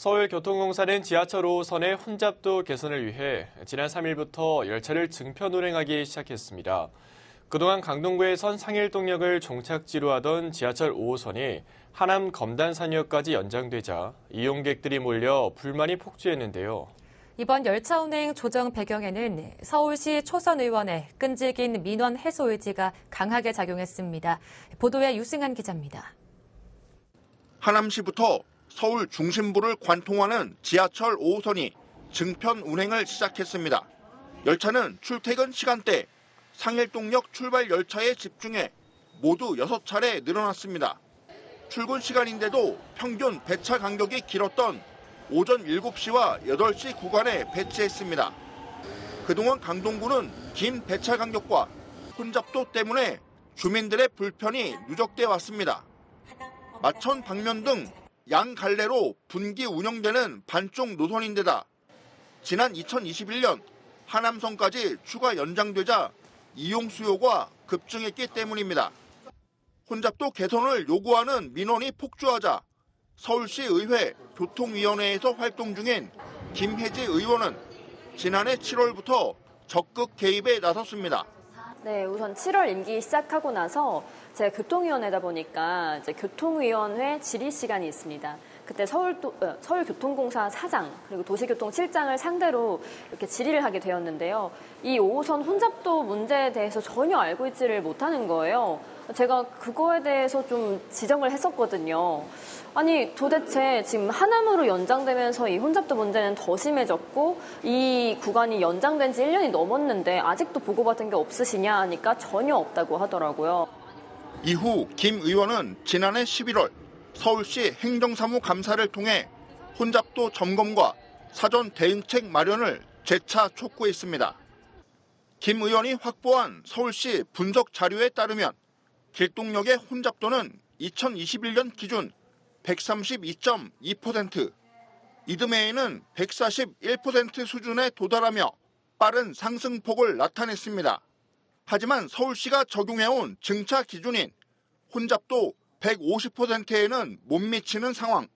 서울교통공사는 지하철 5호선의 혼잡도 개선을 위해 지난 3일부터 열차를 증편 운행하기 시작했습니다. 그동안 강동구에선 상일동역을 종착지로 하던 지하철 5호선이 하남 검단산역까지 연장되자 이용객들이 몰려 불만이 폭주했는데요. 이번 열차 운행 조정 배경에는 서울시 초선 의원의 끈질긴 민원 해소 의지가 강하게 작용했습니다. 보도에 유승한 기자입니다. 하남시부터 서울 중심부를 관통하는 지하철 5호선이 증편 운행을 시작했습니다. 열차는 출퇴근 시간대 상일동역 출발 열차에 집중해 모두 6차례 늘어났습니다. 출근 시간인데도 평균 배차 간격이 길었던 오전 7시와 8시 구간에 배치했습니다. 그동안 강동구는 긴 배차 간격과 혼잡도 때문에 주민들의 불편이 누적돼 왔습니다. 마천 방면 등 양갈래로 분기 운영되는 반쪽 노선인데다 지난 2021년 하남선까지 추가 연장되자 이용 수요가 급증했기 때문입니다. 혼잡도 개선을 요구하는 민원이 폭주하자 서울시 의회 교통위원회에서 활동 중인 김혜지 의원은 지난해 7월부터 적극 개입에 나섰습니다. 네, 우선 7월 임기 시작하고 나서 제가 교통위원회다 보니까 이제 교통위원회 질의 시간이 있습니다. 그때 서울 어, 서울교통공사 사장 그리고 도시교통실장을 상대로 이렇게 질의를 하게 되었는데요. 이 5호선 혼잡도 문제에 대해서 전혀 알고 있지를 못하는 거예요. 제가 그거에 대해서 좀 지적을 했었거든요. 아니 도대체 지금 하남으로 연장되면서 이 혼잡도 문제는 더 심해졌고 이 구간이 연장된 지 1년이 넘었는데 아직도 보고받은 게 없으시냐 하니까 전혀 없다고 하더라고요. 이후 김 의원은 지난해 11월 서울시 행정사무 감사를 통해 혼잡도 점검과 사전 대응책 마련을 재차 촉구했습니다. 김 의원이 확보한 서울시 분석 자료에 따르면 길동역의 혼잡도는 2021년 기준 132.2%, 이듬해에는 141% 수준에 도달하며 빠른 상승폭을 나타냈습니다. 하지만 서울시가 적용해온 증차 기준인 혼잡도 150%에는 못 미치는 상황.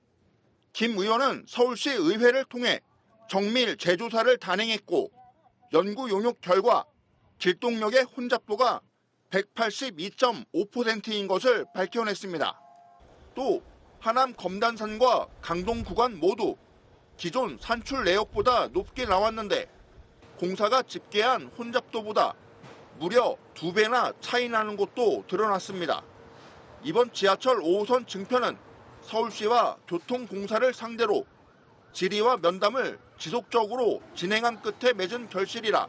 김 의원은 서울시 의회를 통해 정밀 재조사를 단행했고 연구 용역 결과 길동역의 혼잡도가 182.5%인 것을 밝혀냈습니다. 또 하남 검단산과 강동 구간 모두 기존 산출 내역보다 높게 나왔는데 공사가 집계한 혼잡도보다 무려 두 배나 차이 나는 곳도 드러났습니다. 이번 지하철 5호선 증편은 서울시와 교통공사를 상대로 질의와 면담을 지속적으로 진행한 끝에 맺은 결실이라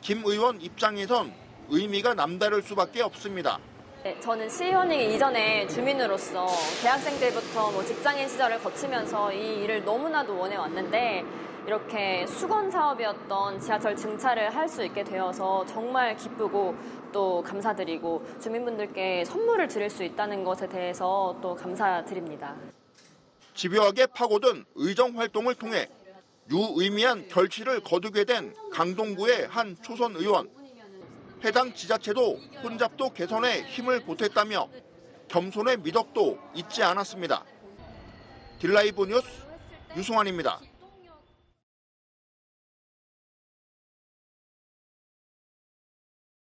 김 의원 입장에선 의미가 남다를 수밖에 없습니다. 네, 저는 시의원이기 이전에 주민으로서 대학생 때부터 뭐 직장인 시절을 거치면서 이 일을 너무나도 원해 왔는데 이렇게 수건 사업이었던 지하철 증차를 할 수 있게 되어서 정말 기쁘고 또 감사드리고 주민분들께 선물을 드릴 수 있다는 것에 대해서 또 감사드립니다. 집요하게 파고든 의정 활동을 통해 유의미한 결실을 거두게 된 강동구의 한 초선 의원. 해당 지자체도 혼잡도 개선에 힘을 보탰다며 겸손의 미덕도 잊지 않았습니다. 딜라이브 뉴스 유승환입니다.